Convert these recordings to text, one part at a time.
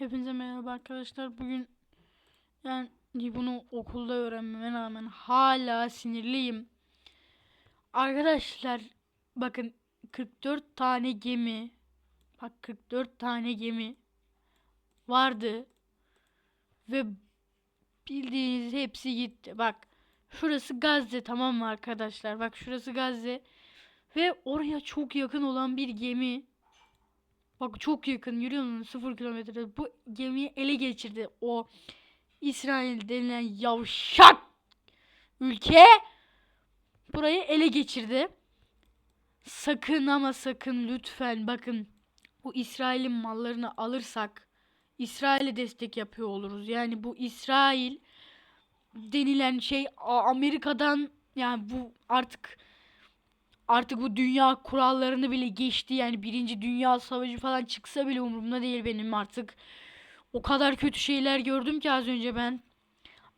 Hepinize merhaba arkadaşlar. Bugün yani bunu okulda öğrenmeme rağmen hala sinirliyim. Arkadaşlar bakın 44 tane gemi bak 44 tane gemi vardı ve bildiğiniz hepsi gitti. Bak şurası Gazze tamam mı arkadaşlar? Bak şurası Gazze ve oraya çok yakın olan bir gemi Bak çok yakın görüyor musun? Sıfır kilometre. Bu gemiyi ele geçirdi. O İsrail denilen yavşak ülke burayı ele geçirdi. Sakın ama sakın lütfen bakın bu İsrail'in mallarını alırsak İsrail'e destek yapıyor oluruz. Yani bu İsrail denilen şey Amerika'dan yani bu artık artık bu dünya kurallarını bile geçti. Yani birinci dünya savaşı falan çıksa bile umurumda değil benim artık. O kadar kötü şeyler gördüm ki az önce ben.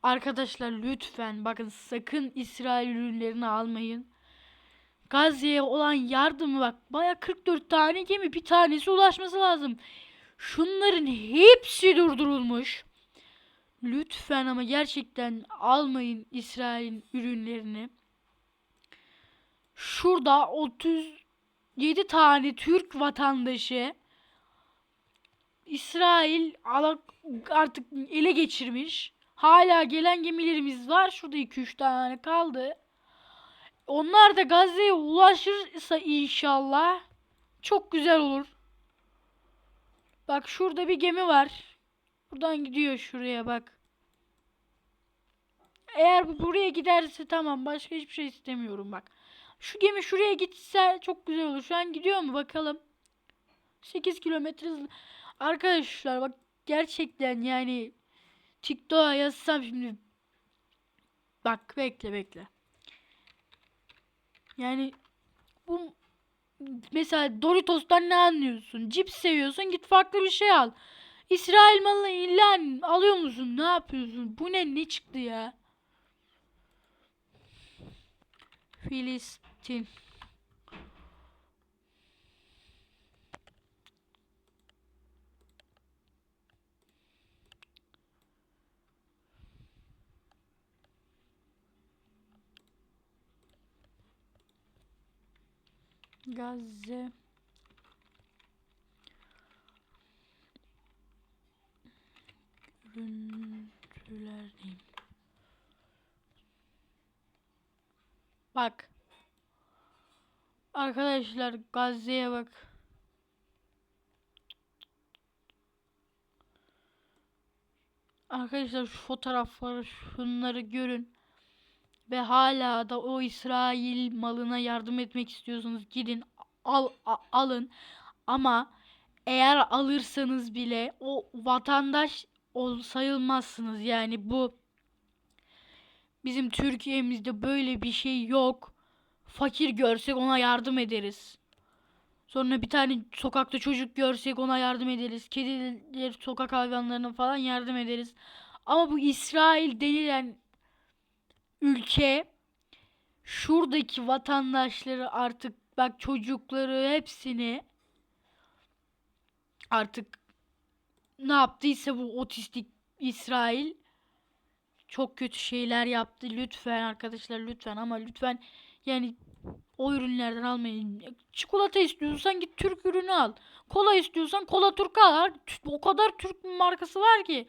Arkadaşlar lütfen bakın sakın İsrail ürünlerini almayın. Gazze'ye olan yardımı bak baya 44 tane gemi bir tanesi ulaşması lazım. Şunların hepsi durdurulmuş. Lütfen ama gerçekten almayın İsrail'in ürünlerini. Şurada 37 tane Türk vatandaşı İsrail artık ele geçirmiş. Hala gelen gemilerimiz var. Şurada 2-3 tane kaldı. Onlar da Gazze'ye ulaşırsa inşallah çok güzel olur. Bak şurada bir gemi var. Buradan gidiyor şuraya bak. Eğer bu buraya giderse tamam başka hiçbir şey istemiyorum bak. Şu gemi şuraya gitse çok güzel olur. Şu an gidiyor mu bakalım. 8 kilometre hızlı. Arkadaşlar bak gerçekten yani TikTok'a yazsam şimdi. Bak bekle bekle. Yani bu mesela Doritos'tan ne anlıyorsun? Cips seviyorsun git farklı bir şey al. İsrail malını illa alıyor musun? Ne yapıyorsun? Bu ne? Ne çıktı ya? Filistin. Gazze. Görüntüler Bak. Arkadaşlar Gazze'ye bak. Arkadaşlar şu fotoğrafları şunları görün. Ve hala da o İsrail malına yardım etmek istiyorsanız gidin al a- alın. Ama eğer alırsanız bile o vatandaş ol sayılmazsınız. Yani bu bizim Türkiye'mizde böyle bir şey yok. Fakir görsek ona yardım ederiz. Sonra bir tane sokakta çocuk görsek ona yardım ederiz. Kediler, sokak hayvanlarına falan yardım ederiz. Ama bu İsrail denilen ülke şuradaki vatandaşları artık bak çocukları hepsini artık ne yaptıysa bu otistik İsrail çok kötü şeyler yaptı. Lütfen arkadaşlar lütfen ama lütfen yani o ürünlerden almayın. Çikolata istiyorsan git Türk ürünü al. Kola istiyorsan kola Türk al. O kadar Türk markası var ki.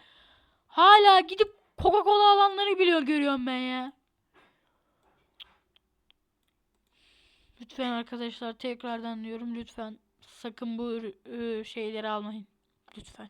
Hala gidip Coca-Cola alanları biliyor görüyorum ben ya. Lütfen arkadaşlar tekrardan diyorum lütfen sakın bu şeyleri almayın. Lütfen.